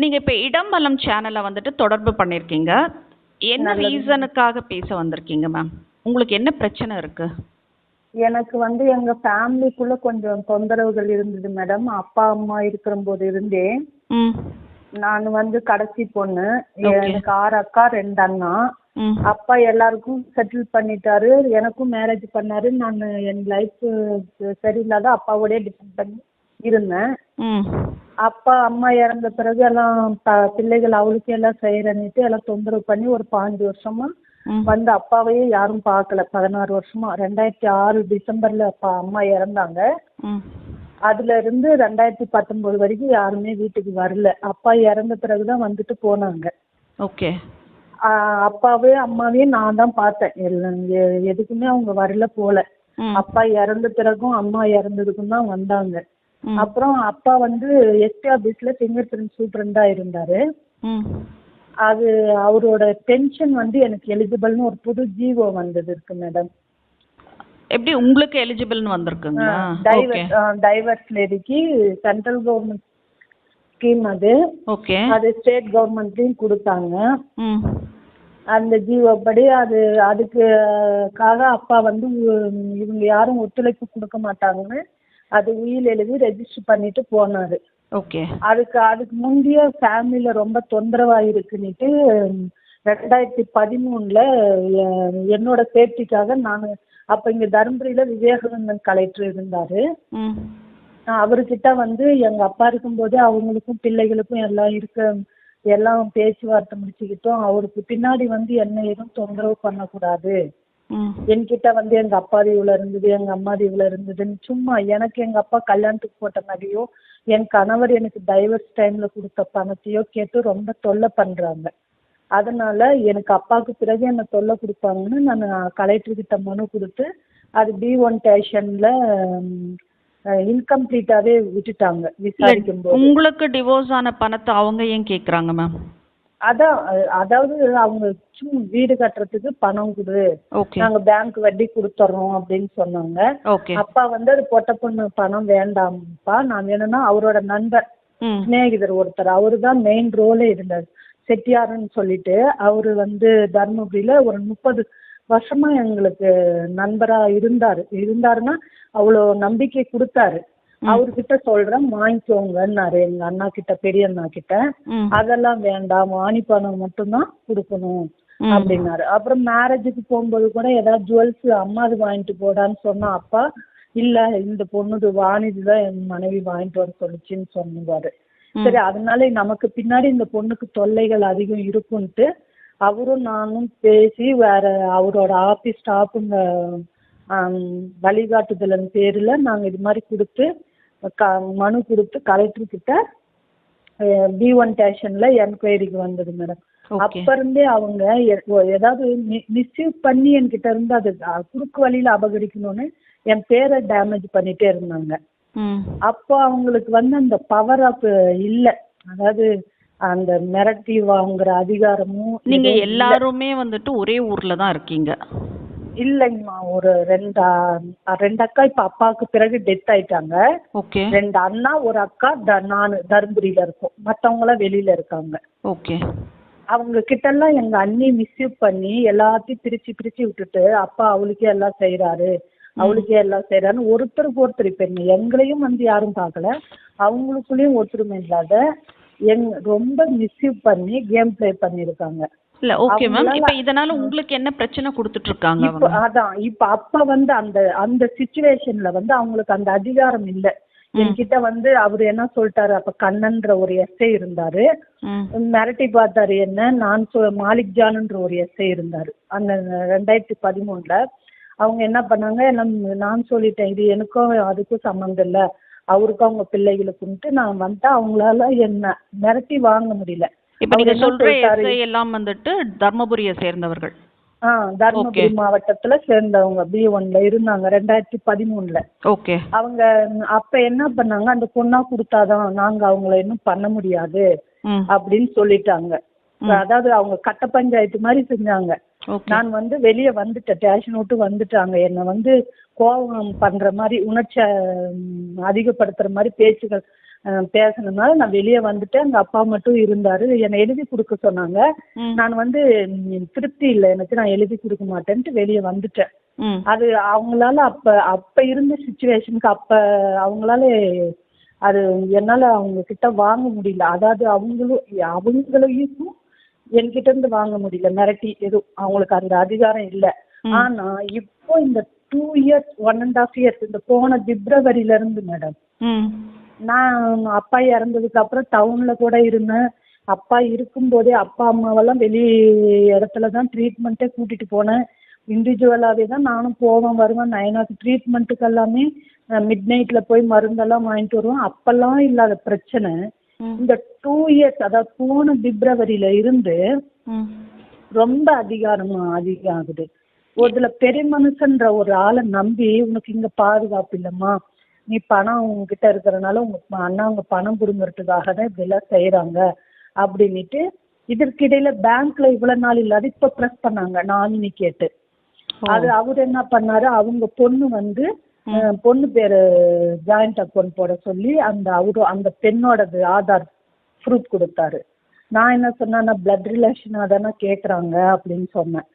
நீங்க இப்ப இடம்பலம் சேனலை வந்துட்டு தொடர்பு பண்ணிருக்கீங்க. என்ன. ரீசனுக்காக பேச வந்திருக்கீங்க மேம் உங்களுக்கு என்ன பிரச்சனை இருக்கு? எனக்கு வந்து எங்க ஃபேமிலிக்குள்ள கொஞ்சம் தொந்தரவுகள் இருந்தது மேடம் அப்பா அம்மா இருக்கிற போது இருந்தே நான் வந்து கடைசி பொண்ணு. எனக்கு ஆறு அக்கா ரெண்டு அண்ணா. அப்பா எல்லாருக்கும் செட்டில் பண்ணிட்டாரு. எனக்கும் மேரேஜ் பண்ணாரு. நான் என் லைஃப் சரியில்லாத அப்பாவோடய டிபெண்ட் பண்ணி இருந்தேன். ம். அப்பா அம்மா இறந்த பிறகு எல்லாம் பிள்ளைகள் அவளுக்கு எல்லாம் செய்யறன்னுட்டு எல்லாம் தொந்தரவு பண்ணி ஒரு பாஞ்சு வருஷமா வந்து அப்பாவையே யாரும் பார்க்கல பதினாறு வருஷமா. ரெண்டாயிரத்தி ஆறு டிசம்பர்ல அப்பா அம்மா இறந்தாங்க. அதுல இருந்து ரெண்டாயிரத்தி பத்தொன்பது வரைக்கும் யாருமே வீட்டுக்கு வரல. அப்பா இறந்த பிறகுதான் வந்துட்டு போனாங்க. ஓகே. அப்பாவே அம்மாவையும் நான் தான் பார்த்தேன். எதுக்குமே அவங்க வரல போல. அப்பா இறந்த பிறகும் அம்மா இறந்ததுக்கும் தான் வந்தாங்க. அப்புறம் அப்பா வந்து எஸ்டி ஆபீஸ்ல ஃபிங்கர் பிரிண்ட் சூப்பரண்டா இருந்தாரு. ம். அது அவரோட பென்ஷன் வந்து எனக்கு எலிஜிபிள்னு ஒரு புது ஜீவோ வந்தது இருக்கு மேடம் எப்படி உங்களுக்கு எலிஜிபிள்னு வந்திருக்குங்களா? டைவர்ஸ் லேடிக்கு சென்ட்ரல் கவர்மெண்ட் ஸ்கீம் அது. ஓகே அது ஸ்டேட் கவர்மெண்ட்லயும் கொடுத்தாங்க. ம். அந்த ஜீவோ படி அது அதுக்குக்காக அப்பா வந்து இவங்க யாரும் ஒத்துழைப்பு கொடுக்க மாட்டாங்கன்னு அது உயில் எழுதி ரெஜிஸ்டர் பண்ணிட்டு போனாரு. ஓகே அதுக்கு அதுக்கு முந்தைய ஃபேமிலியில ரொம்ப தொந்தரவா இருக்குன்னுட்டு ரெண்டாயிரத்தி பதிமூணுல என்னோட சேஃப்டிக்காக நான் அப்ப இங்க தருமபுரியில விவேகானந்தன் கலெக்டர் இருந்தாரு. அவர்கிட்ட வந்து எங்க அப்பா இருக்கும்போது அவங்களுக்கும் பிள்ளைகளுக்கும் எல்லாம் இருக்க எல்லாம் பேச்சுவார்த்தை முடிச்சுக்கிட்டோம். அவருக்கு பின்னாடி வந்து என்ன எதுவும் தொந்தரவு பண்ணக்கூடாது. என்கிட்ட வந்து எங்க அப்பாது இவ்வளவு இருந்தது எங்க அம்மாது இவ்வளவு இருந்ததுன்னு சும்மா எனக்கு எங்க அப்பா கல்யாணத்துக்கு போட்ட நகையோ என் கணவர் எனக்கு டைவர்ஸ் டைம்ல கொடுத்த பணத்தையோ கேட்டு ரொம்ப தொல்லை பண்றாங்க. அதனால எனக்கு அப்பாவுக்கு பிறகு என்ன தொல்லை கொடுப்பாங்கன்னு நான் கலெக்டர் கிட்ட மனு கொடுத்து அது பி ஒன் ஸ்டேஷன்ல இன்கம்ப்ளீட்டாவே விட்டுட்டாங்க விசாரிக்கும் போது உங்களுக்கு டிவோர்ஸ் ஆன பணத்தை அவங்க ஏன் கேக்குறாங்க மேம் அதான் அதாவது அவங்க சும்மா வீடு கட்டுறதுக்கு பணம் கொடு. நாங்க பேங்க் வட்டி கொடுத்துட்றோம் அப்படின்னு சொன்னாங்க. அப்பா வந்து அது பொட்ட பொண்ணு பணம் வேண்டாம்ப்பா. நான் வேணும்னா அவரோட நண்பர் சிநேகிதர் ஒருத்தர். அவரு தான் மெயின் ரோலே இருந்தார். செட்டியாருன்னு சொல்லிட்டு அவரு வந்து தர்மபுரியில ஒரு முப்பது வருஷமா எங்களுக்கு நண்பரா இருந்தாரு. இருந்தாருன்னா அவ்வளோ நம்பிக்கை கொடுத்தாரு. அவர்கிட்ட சொல்றேன் வாங்கிக்கோங்கன்னாரு எங்க அண்ணா கிட்ட பெரிய அண்ணா கிட்ட அதெல்லாம் வேண்டாம் வாணி பணம் மட்டும்தான் கொடுக்கணும். அப்படின்னாரு. அப்புறம் மேரேஜுக்கு போகும்போது கூட ஏதாவது ஜுவல்ஸ் அம்மாது வாங்கிட்டு போடான்னு சொன்னா அப்பா இல்ல இந்த பொண்ணுது வாணிது தான் என் மனைவி வாங்கிட்டு வர சொல்லுச்சுன்னு சொன்னாரு. சரி அதனால நமக்கு பின்னாடி இந்த பொண்ணுக்கு தொல்லைகள் அதிகம் இருக்குன்ட்டு அவரும் நானும் பேசி வேற அவரோட ஆபீஸ் ஸ்டாஃபுங்க வழிகாட்டுதலின் பேர்ல நாங்க இது மாதிரி கொடுத்து க- மனு கொடுத்து கலெக்டர் கிட்ட பி ஒன் ஸ்டேஷன்ல என்கொயரிக்கு வந்தது மேடம் அப்ப இருந்தே அவங்க ஏதாவது மிஸ்யூஸ் பண்ணி என்கிட்ட இருந்து அது குறுக்கு வழியில அபகரிக்கணும்னு என் பேரை டேமேஜ் பண்ணிட்டே இருந்தாங்க. அப்போ அவங்களுக்கு வந்து அந்த பவர் ஆஃப் இல்ல. அதாவது அந்த மிரட்டி வாங்குற அதிகாரமும் நீங்க. எல்லாருமே வந்துட்டு ஒரே ஊர்ல தான் இருக்கீங்க. இல்லைங்கம்மா ஒரு ரெண்டு அ- ரெண்டு அக்கா இப்ப அப்பாவுக்கு பிறகு டெத் ஆயிட்டாங்க. ஓகே ரெண்டு அண்ணா ஒரு அக்கா த- நானு தருமபுரியில இருக்கோம். மத்தவங்க எல்லாம் வெளியில இருக்காங்க. ஓகே அவங்க கிட்ட எல்லாம் எங்க அண்ணி மிஸ்யூஸ் பண்ணி எல்லாத்தையும் பிரிச்சு பிரிச்சு விட்டுட்டு அப்பா அவளுக்கே எல்லாம் செய்யறாரு அவளுக்கே எல்லாம் செய்யறாருன்னு ஒருத்தருக்கு ஒருத்தர் இப்ப எங்களையும் வந்து யாரும் பார்க்கல. அவங்களுக்குள்ளேயும் ஒற்றுமை இல்லாத எங் ரொம்ப மிஸ்யூஸ் பண்ணி கேம் ப்ளே பண்ணிருக்காங்க இல்ல ஓகே மேம் இப்ப இதனால உங்களுக்கு என்ன பிரச்சனை கொடுத்துட்டு இருக்காங்க இப்ப அதான் இப்ப அப்ப வந்து அந்த அந்த சுச்சுவேஷன்ல வந்து அவங்களுக்கு அந்த அதிகாரம் இல்ல. என்கிட்ட வந்து அவரு என்ன சொல்லிட்டாரு அப்ப கண்ணன்ற ஒரு எஸ்ஐ இருந்தாரு. மிரட்டி பார்த்தாரு என்ன நான் மாலிக் ஜான்ன்ற ஒரு எஸ்ஐ இருந்தாரு. அந்த ரெண்டாயிரத்தி பதிமூணுல அவங்க என்ன பண்ணாங்க நான் சொல்லிட்டேன் இது எனக்கும் அதுக்கும் சம்மந்தம் இல்ல. அவருக்கும் அவங்க பிள்ளைகளுக்குன்ட்டு நான் வந்துட்டு அவங்களால என்ன மிரட்டி வாங்க முடியல. இப்ப நீங்க சொல்ற? எஸ்ஐ எல்லாம் வந்துட்டு தர்மபுரியை சேர்ந்தவர்கள். தர்மபுரி மாவட்டத்துல சேர்ந்தவங்க பி ஒன்ல இருந்தாங்க ரெண்டாயிரத்தி பதிமூணுல ஓகே. அவங்க அப்ப என்ன பண்ணாங்க? அந்த பொண்ணா கொடுத்தாதான் நாங்க அவங்கள இன்னும் பண்ண முடியாது அப்படின்னு சொல்லிட்டாங்க. அதாவது அவங்க கட்ட பஞ்சாயத்து மாதிரி செஞ்சாங்க. நான் வந்து வெளியே வந்துட்டேன். ஸ்டேஷன் விட்டு வந்துட்டாங்க. என்னை வந்து கோபம் பண்ற மாதிரி உணர்ச்சி அதிகப்படுத்துற மாதிரி பேச்சுகள் அஹ், பேசுனதுனால நான் வெளியே வந்துட்டேன். அங்க அப்பா மட்டும் இருந்தாரு. என்னை எழுதி கொடுக்க சொன்னாங்க. நான் வந்து திருப்தி இல்லை. எனக்கு நான் எழுதி கொடுக்க மாட்டேன்ட்டு வெளியே வந்துட்டேன். அது அவங்களால அப்ப அப்ப இருந்த சுச்சுவேஷனுக்கு அப்ப அவங்களால அது என்னால அவங்க கிட்ட வாங்க முடியல. அதாவது அவங்களும் அவங்களையும் என்கிட்ட இருந்து வாங்க முடியல. மிரட்டி எதுவும். அவங்களுக்கு அந்த அதிகாரம் இல்ல. ஆனா இப்போ இந்த two years one and half years இந்த போன பிப்ரவரியில இருந்து மேடம் நான் அப்பா இறந்ததுக்கு அப்புறம் டவுன்ல கூட இருந்தேன். அப்பா இருக்கும்போதே அப்பா அம்மாவெல்லாம் வெளி இடத்துல தான் ட்ரீட்மெண்ட்டே கூட்டிட்டு போனேன். இண்டிவிஜுவலாகவே தான் நானும் போவேன் வருவேன் நயனாக்கு ட்ரீட்மெண்ட்டுக்கு எல்லாமே மிட் நைட்ல போய் மருந்தெல்லாம் வாங்கிட்டு வருவேன். அப்பெல்லாம் இல்லாத பிரச்சனை. இந்த டூ இயர்ஸ் அதாவது போன பிப்ரவரியில இருந்து ரொம்ப அதிகாரம் அதிகம் ஆகுது ஒருதுல பெரிய மனுஷன்ற ஒரு ஆளை நம்பி உனக்கு இங்க பாதுகாப்பு இல்லம்மா. நீ பணம் உங்ககிட்ட இருக்கிறனால உங்க அண்ணா உங்க பணம் புடுங்கறதுக்காக தான் இப்படிலாம் செய்யறாங்க அப்படின்னுட்டு இதற்கிடையில பேங்க்ல இவ்வளவு நாள் இல்லாத இப்ப ப்ரெஸ் பண்ணாங்க. நாமினி கேட்டு. அது அவர் என்ன பண்ணாரு? அவங்க பொண்ணு வந்து பொண்ணு பேரு ஜாயிண்ட் அக்கௌண்ட் போட சொல்லி அந்த அவரு அந்த பெண்ணோடது ஆதார் ப்ரூஃப் கொடுத்தாரு. நான் என்ன சொன்னேன் பிளட் ரிலேஷனா தானே கேக்குறாங்க அப்படின்னு சொன்னேன்.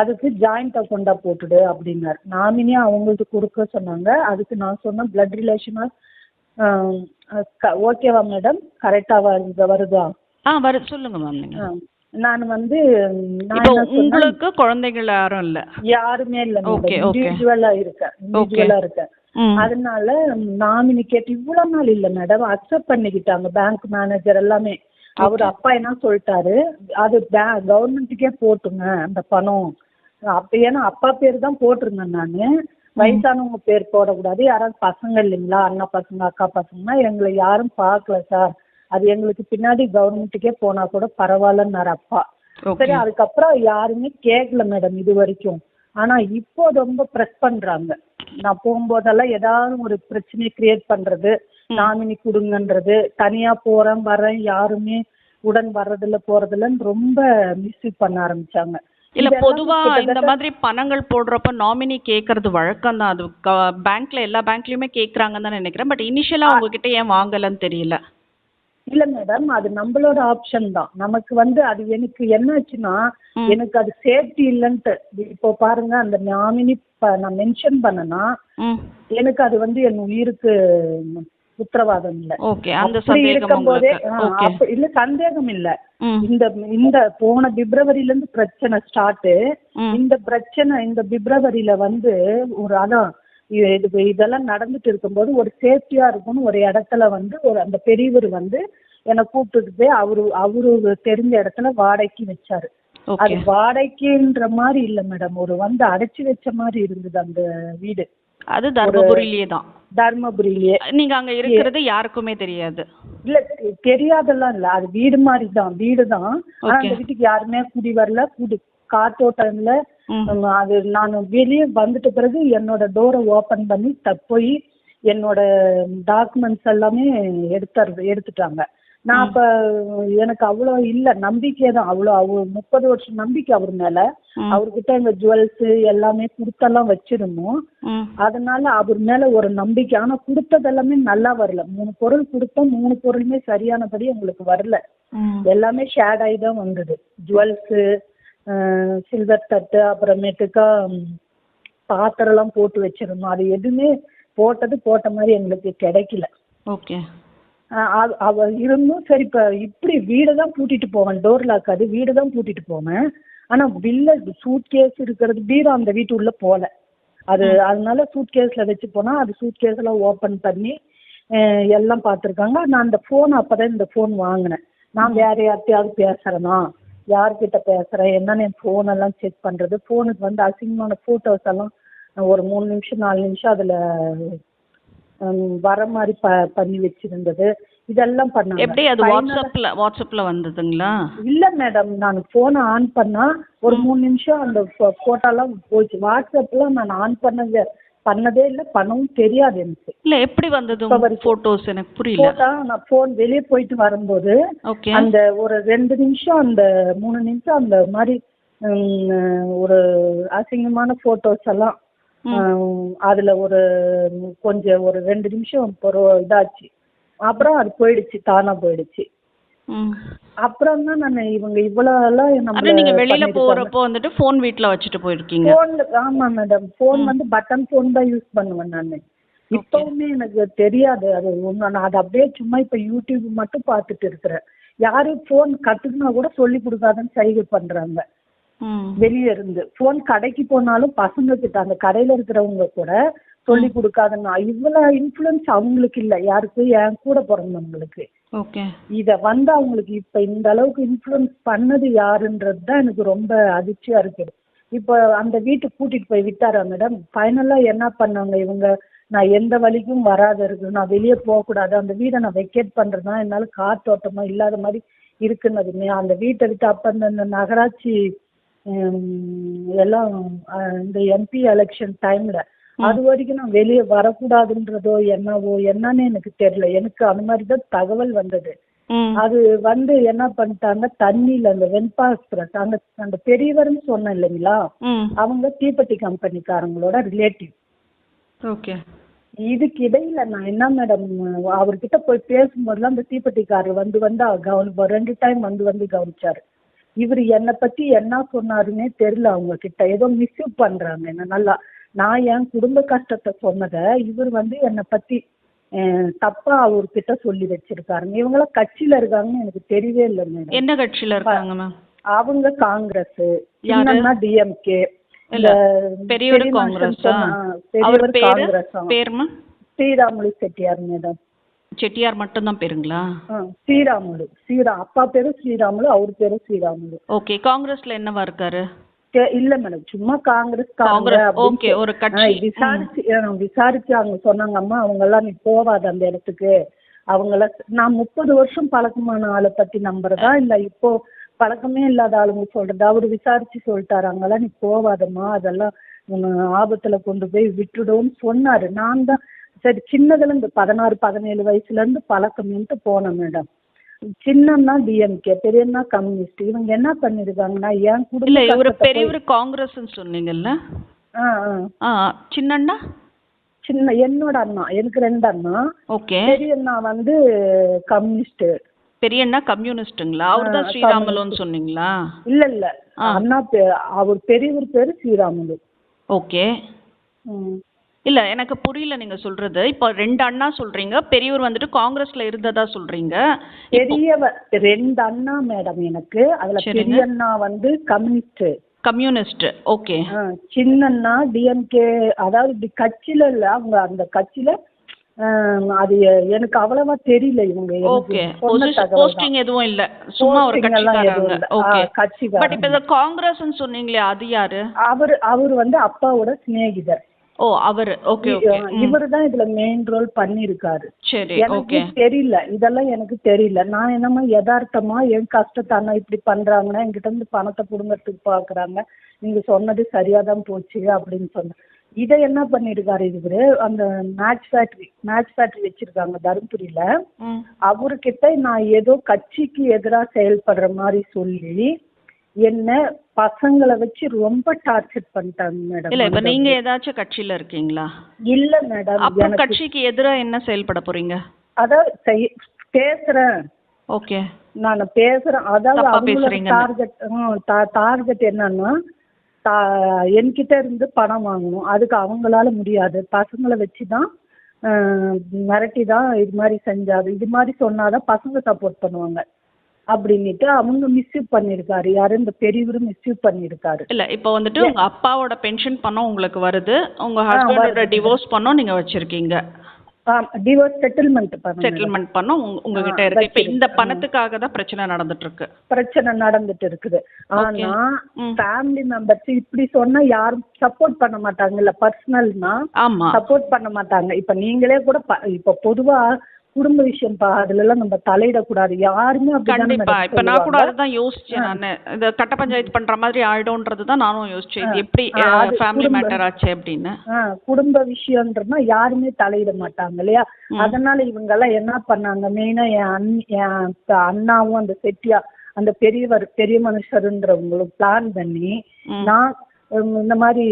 அதுக்கு ஜாயிண்ட் அக்கௌண்டா போட்டுடு அப்படின்னாரு. நாமினியா அவங்களுக்கு கொடுக்க சொன்னாங்க. அதுக்கு நான் சொன்னேன் பிளட் ரிலேஷனா ஓகேவா மேடம் கரெக்டா வருது வருதா? ஆ வரு சொல்லுங்க மேம் நீங்க. நான் வந்து உங்களுக்கு குழந்தைகள் யாரும் இல்ல? யாருமே இல்ல. இண்டிவிஜுவலா இருக்கேன். இண்டிவிஜுவலா இருக்கேன். அதனால நாமினி கேட்டு இவ்வளவு நாள் இல்ல மேடம் அக்செப்ட் பண்ணிக்கிட்டாங்க. பேங்க் மேனேஜர் எல்லாமே. அவர் அப்பா என்ன சொல்லிட்டாரு? அது கவர்மெண்ட்டுக்கே போட்டுங்க அந்த பணம். அப்ப ஏன்னா அப்பா பேர் தான் போட்டிருந்தேன் நானு. வயசானவங்க பேர் போடக்கூடாது. யாராவது பசங்க இல்லைங்களா? அண்ணா பசங்க அக்கா பசங்கன்னா எங்களை யாரும் பார்க்கல சார். அது எங்களுக்கு பின்னாடி கவர்மெண்ட்டுக்கே போனா கூட பரவாயில்லன்னாரு அப்பா. சரி அதுக்கப்புறம் யாருமே கேட்கல மேடம் இது வரைக்கும். ஆனா இப்போ ரொம்ப ப்ரெஸ் பண்றாங்க. நான் போகும்போதெல்லாம் ஏதாவது ஒரு பிரச்சனையை கிரியேட் பண்றது. நாமினி கொடுங்கன்றது. தனியா போறேன் வரேன் யாருமே உடன் வர்றதில்ல போறதில்லன்னு ரொம்ப மிஸ்யூஸ் பண்ண ஆரம்பிச்சாங்க. இல்ல பொதுவா இந்த மாதிரி பணங்கள் போடுறப்ப நாமினி கேக்குறது வழக்கம் தான். அது பேங்க்ல எல்லா பேங்க்லயுமே கேக்குறாங்கன்னு தான் நினைக்கிறேன். பட் இனிஷியலா உங்ககிட்ட ஏன் வாங்கலன்னு தெரியல. இல்ல மேடம் அது நம்மளோட ஆப்ஷன் தான். நமக்கு வந்து அது எனக்கு என்னாச்சுன்னா. எனக்கு அது சேஃப்டி இல்லைன்ட்டு. இப்போ பாருங்க அந்த நாமினி நான் மென்ஷன் பண்ணனா எனக்கு அது வந்து என் உயிருக்கு உத்தரவாதம் இல்ல. அப்படி இருக்கும்போதே இல்ல சந்தேகம் இல்ல. இந்த இந்த போன பிப்ரவரியில இருந்து பிரச்சனை ஸ்டார்ட் இந்த பிரச்சனை இந்த பிப்ரவரியில வந்து ஒரு அதான் இது இது- இதெல்லாம் நடந்துட்டு இருக்கும்போது ஒரு சேஃப்டியா இருக்கும்னு ஒரு இடத்துல வந்து ஒரு அந்த பெரியவர் வந்து என்னை கூப்பிட்டுட்டு போய் அவரு அவரு தெரிஞ்ச இடத்துல வாடகைக்கு வச்சாரு. அது வாடகைக்குன்ற மாதிரி இல்ல மேடம். ஒரு வந்து அடைச்சு வச்ச மாதிரி இருந்தது அந்த வீடு. அது தர்மபுரியிலேயே தான் தர்மபுரியிலேயே நீங்க அங்க இருக்கிறது யாருக்குமே தெரியாது. இல்ல தெரியாதெல்லாம் இல்ல. அது வீடு மாதிரி தான் வீடு தான் ஆனா. அந்த வீட்டுக்கு யாருமே குடி வரல. குடி காத்தோட்டம்ல அது நான் வெளியே வந்துட்ட பிறகு என்னோட டோரை ஓபன் பண்ணி போய் என்னோட டாக்குமெண்ட்ஸ் எல்லாமே எடுத்துறது எடுத்துட்டாங்க. நான் அப்ப எனக்கு அவ்வளோ இல்ல நம்பிக்கை தான். அவ்வளோ அவ்வளோ முப்பது வருஷம் நம்பிக்கை அவர் மேல. அவர்கிட்ட இந்த ஜுவல்ஸ் எல்லாமே கொடுத்தெல்லாம் வச்சிருந்தோம். அதனால அவர் மேல ஒரு நம்பிக்கை. ஆனா கொடுத்தது எல்லாமே நல்லா வரல. மூணு பொருள் கொடுத்தோம் மூணு பொருளுமே சரியானபடி எங்களுக்கு வரல. எல்லாமே ஷேட் ஆகி தான் வந்தது. ஜுவல்ஸு சில்வர் தட்டு அப்புறமேட்டுக்கா ம், பாத்திரம்லாம் போட்டு வச்சிருந்தோம். அது எதுவுமே போட்டது போட்ட மாதிரி எங்களுக்கு கிடைக்கல. ஓகே அவ- இருந்தும் சரி இப்போ இப்படி வீடு தான் பூட்டிட்டு போவேன். டோர் லாக் அது வீடு தான் பூட்டிட்டு போவேன். ஆனா பில்ல சூட் கேஸ் இருக்கிறது பீரோ அந்த வீட்டு உள்ள போல. அது அதனால சூட் கேஸ்ல வச்சு போனா அது சூட் கேஸ் எல்லாம் ஓபன் பண்ணி எல்லாம் பார்த்துருக்காங்க. நான் அந்த ஃபோன் அப்பதான் இந்த ஃபோன் வாங்கினேன். நான் வேற யார்கிட்டயாவது பேசுறேனா? யார்கிட்ட பேசுறேன்? என்னன்னு என் ஃபோன் எல்லாம் செக் பண்றது? ஃபோனுக்கு வந்து அசிங்கமான போட்டோஸ் எல்லாம் ஒரு மூணு நிமிஷம் நாலு நிமிஷம் அதுல வர மாதிரி ப பண்ணி வச்சிருந்தது. இதெல்லாம் பண்ணாங்க. எப்படி அது வாட்ஸ்அப்ல வாட்ஸ்அப்ல வந்ததுங்களா? இல்ல மேடம் நான் போனை ஆன் பண்ணா ஒரு மூணு நிமிஷம் அந்த போட்டோலாம் போச்சு. வாட்ஸ்அப்ல நான் ஆன் பண்ணது பண்ணதே இல்ல. பண்ணவும் தெரியாது எனக்கு. இல்ல எப்படி வந்தது. போட்டோஸ் எனக்கு புரியல. நான் போன் வெளியே போயிட்டு வரும்போது அந்த ஒரு ரெண்டு நிமிஷம் அந்த மூணு நிமிஷம் அந்த மாதிரி ஒரு அசிங்கமான போட்டோஸ் எல்லாம் அதுல ஒரு கொஞ்சம் ஒரு ரெண்டு நிமிஷம் ஒரு இதாச்சு. அப்புறம் அது போயிடுச்சு தானா போயிடுச்சு. அப்புறம் தான் நான் இவங்க இவ்வளவு எல்லாம் நீங்க வெளியில. போறப்போ வந்துட்டு ஃபோன் வீட்ல வச்சுட்டு போயிருக்கீங்க. போன்ல ஆமா மேடம் போன் வந்து பட்டன் போன் தான் யூஸ் பண்ணுவேன் நான். இப்பவுமே எனக்கு தெரியாது. அது ஒண்ணு நான் அதை அப்படியே சும்மா இப்ப யூடியூப் மட்டும் பார்த்துட்டு இருக்கிறேன். யாரும் போன் கத்துக்கினா கூட சொல்லி கொடுக்காதன்னு சைகை பண்றாங்க. வெளிய இருந்து போன் கடைக்கு போனாலும் பசங்க கிட்ட அந்த கடையில இருக்கிறவங்க கூட சொல்லி கொடுக்காதன்னா இவ்வளவு இன்ஃபுளுன்ஸ் அவங்களுக்கு இல்ல. யாருக்கு என் கூட பிறந்தவங்களுக்கு. ஓகே. இத வந்து அவங்களுக்கு இப்ப இந்த அளவுக்கு இன்ஃப்ளூயன்ஸ் பண்ணது யாருன்றது தான் எனக்கு ரொம்ப அதிர்ச்சியா இருக்குது. இப்போ அந்த வீட்டுக்கு கூட்டிட்டு போய் விட்டாரா மேடம் ஃபைனலா என்ன பண்ணாங்க இவங்க? நான் எந்த வழிக்கும் வராத இருக்கு. நான் வெளியே போகக்கூடாது. அந்த வீடை நான் வெக்கேட் பண்றதுனா என்னால காத்தோட்டமா இல்லாத மாதிரி இருக்குன்னதுமே அந்த வீட்டை விட்டு அப்ப இந்த நகராட்சி எல்லாம் இந்த எம்பி எலெக்ஷன் டைம்ல அது வரைக்கும் நான் வெளியே வரக்கூடாதுன்றதோ என்னவோ என்னன்னு எனக்கு தெரியல. எனக்கு அந்த மாதிரி தான் தகவல் வந்தது. அது வந்து என்ன பண்ணிட்டாங்க தண்ணியில அந்த வெண்பாஸ்பரஸ் அந்த அந்த பெரியவர்னு சொன்னேன் இல்லைங்களா? அவங்க தீப்பெட்டி கம்பெனிக்காரங்களோட ரிலேட்டிவ் ஓகே. இதுக்கு இடையில நான் என்ன மேடம் அவர்கிட்ட போய் பேசும்போதெல்லாம் அந்த தீப்பெட்டிக்காரர் வந்து வந்து கவனி ரெண்டு டைம் வந்து வந்து கவனிச்சாரு. இவர் என்னை பத்தி என்ன சொன்னாருன்னே தெரியல அவங்க கிட்ட ஏதோ மிஸ்யூ பண்றாங்க. என்ன நல்லா நான் என் குடும்ப கஷ்டத்தை சொன்னதை இவர் வந்து என்னை பத்தி தப்பா அவர்கிட்ட சொல்லி வச்சிருக்காருங்க. இவங்களாம் கட்சியில இருக்காங்கன்னு எனக்கு தெரியவே இல்லை மேடம். என்ன கட்சியில இருக்காங்க மேம் அவங்க காங்கிரஸ் டிஎம்கே பெரியவர் காங்கிரஸா? ஸ்ரீராமுலு செட்டியார் மேடம். செட்டியார் மட்டும்தான் பேருங்களா? ஆ, ஸ்ரீராமுலு. ஸ்ரீரா அப்பா பேரு ஸ்ரீராமுலு அவர் பேரு ஸ்ரீராமுலு. ஓகே காங்கிரஸ்ல என்னவா இருக்காரு? இல்ல மேடம் சும்மா காங்கிரஸ் காங்கிரஸ் ஓகே ஒரு கட்சி. விசாரிச்சு விசாரிச்சு அவங்க சொன்னாங்க அம்மா அவங்க எல்லாம் நீ போவாத அந்த இடத்துக்கு. அவங்கள நான் முப்பது வருஷம் பழக்கமான ஆளை பத்தி நம்புறதா? இல்ல இப்போ பழக்கமே இல்லாத ஆளுங்க சொல்றதா? அவரு விசாரிச்சு சொல்லிட்டாரு அங்கெல்லாம் நீ போவாதம்மா அதெல்லாம் உன்னை ஆபத்துல கொண்டு போய் விட்டுடும்னு சொன்னாரு. நான் தான் சரி சின்னதுல இருந்து பதினாறு பதினேழு வயசுல இருந்து பழக்கம்ன்ட்டு போனேன் மேடம். சின்னம்னா டிஎம்கே பெரியம்னா கம்யூனிஸ்ட். இவங்க என்ன பண்ணிருக்காங்கன்னா என் இல்ல இவரு பெரியவர் காங்கிரஸ்னு சொன்னீங்கல்ல? ஆ ஆ. ஆ சின்னண்ணா? சின்ன என்னோட அண்ணா எனக்கு ரெண்டு அண்ணா. ஓகே. பெரிய அண்ணா வந்து கம்யூனிஸ்ட் பெரியண்ணா கம்யூனிஸ்ட்டுங்களா? அவர் தான் ஸ்ரீராமலுன்னு சொன்னீங்களா? இல்ல இல்ல. அண்ணா அவர் பெரியவர் பேரு ஸ்ரீராமுலு. ஓகே. இல்ல எனக்கு புரியல நீங்க சொல்றது. இப்போ ரெண்டு அண்ணா சொல்றீங்க பெரியவர் வந்துட்டு காங்கிரஸ்ல இருந்ததா சொல்றீங்க. பெரியவர் ரெண்டு அண்ணா மேடம் எனக்கு. அதுல சரிங்க. பெரிய அண்ணா வந்து கம்யூனிஸ்ட் கம்யூனிஸ்ட் ஓகே. சின்ன அண்ணா டிஎம்கே அதாவது இப்படி கட்சியில இல்ல அவங்க அந்த கட்சியில ஆம், அது எ- எனக்கு அவ்வளவா தெரியல இவங்க. எனக்கு ஓகே. சொன்ன தகவல் தான். போஸ்டிங் எதுவும் இல்ல. சும்மா ஒரு Posting எல்லாம் எதுவும் கட்சிக்காரங்க இல்ல. ஓகே. ஆ, கட்சிக்காரங்க. பட் இப்போ இந்த காங்கிரஸ்னு சொன்னீங்களே அது யாரு? அவர் அவர் வந்து அப்பாவோட சிநேகிதர். ஓ அவர் ஓகே இவர் தான் இதுல மெயின் ரோல் பண்ணிருக்காரு சரி எனக்கு தெரியல இதெல்லாம் எனக்கு தெரியல. நான் என்னமோ யதார்த்தமா என் கஷ்டத்தை அண்ணா இப்படி பண்றாங்கன்னா என்கிட்ட இருந்து பணத்தை புடுங்கறதுக்கு பாக்குறாங்க. நீங்க சொன்னது சரியாதான் போச்சு அப்படின்னு சொன்னேன் இதை என்ன பண்ணிருக்காரு இவரு? அந்த மேட்ச் ஃபேக்டரி மேட்ச் ஃபேக்டரி வச்சிருக்காங்க தருமபுரியில. அவர்கிட்ட நான் ஏதோ கட்சிக்கு எதிரா செயல்படுற மாதிரி சொல்லி என்ன பசங்களை வச்சு ரொம்ப டார்ச்சர் பண்ணிட்டாங்க இல்ல இப்ப மேடம் நீங்க ஏதாச்சும் கட்சியில இருக்கீங்களா? இல்ல மேடம் அப்ப கட்சிக்கு எதிரா என்ன செயல்பட போறீங்க? அதாவது பேசுறேன். ஓகே. நான் பேசுறேன். அதாவது அவங்களோட. டார்கெட் டார்கெட் என்னன்னா என்கிட்ட இருந்து பணம் வாங்கணும். அதுக்கு அவங்களால முடியாது. பசங்களை வச்சு தான் மிரட்டி தான் இது மாதிரி செஞ்சாது இது மாதிரி சொன்னாதான் பசங்க சப்போர்ட் பண்ணுவாங்க. அப்படின்னுட்டு அவங்க மிஸ்யூ பண்ணியிருக்காரு யாரு இந்த பெரியவரும் மிஸ்யூ பண்ணியிருக்காரு இல்ல இப்போ வந்துட்டு உங்க அப்பாவோட பென்ஷன் பணம் உங்களுக்கு வருது. உங்க ஹஸ்பண்டோட டிவோர்ஸ் பணம் நீங்க வச்சிருக்கீங்க. டிவோர்ஸ் செட்டில்மெண்ட் பண்ண செட்டில்மெண்ட் உங்க உங்ககிட்ட இருக்கு. இப்ப இந்த. பணத்துக்காக தான் பிரச்சனை நடந்துட்டு இருக்கு பிரச்சனை நடந்துட்டு இருக்குது ஆனா. ஃபேமிலி மெம்பர்ஸ் இப்படி சொன்னா யாரும் சப்போர்ட் பண்ண மாட்டாங்கல்ல. பர்சனல்னா ஆமா. சப்போர்ட் பண்ண மாட்டாங்க. இப்ப நீங்களே கூட இப்ப பொதுவா குடும்ப விஷயம் பா அதுல எல்லாம் நம்ம தலையிடக்கூடாது. யாருமே கண்டிப்பா. இப்ப நான் கூட. அதுதான் யோசிச்சேன் நானு. இந்த கட்ட பஞ்சாயத்து பண்ற மாதிரி ஆயிடும்ன்றது தான் நானும் யோசிச்சேன். இது எப்படி ஃபேமிலி மேட்டர் ஆச்சு அப்படின்னு. குடும்ப விஷயம்ன்றதுனா யாருமே தலையிட மாட்டாங்க இல்லையா? அதனால இவங்க எல்லாம் என்ன பண்ணாங்க? மெயினா என் என் அண்ணாவும் அந்த செட்டியா அந்த பெரியவர் பெரிய மனுஷருன்றவங்களும் பிளான் பண்ணி. நான் இந்த மாதிரி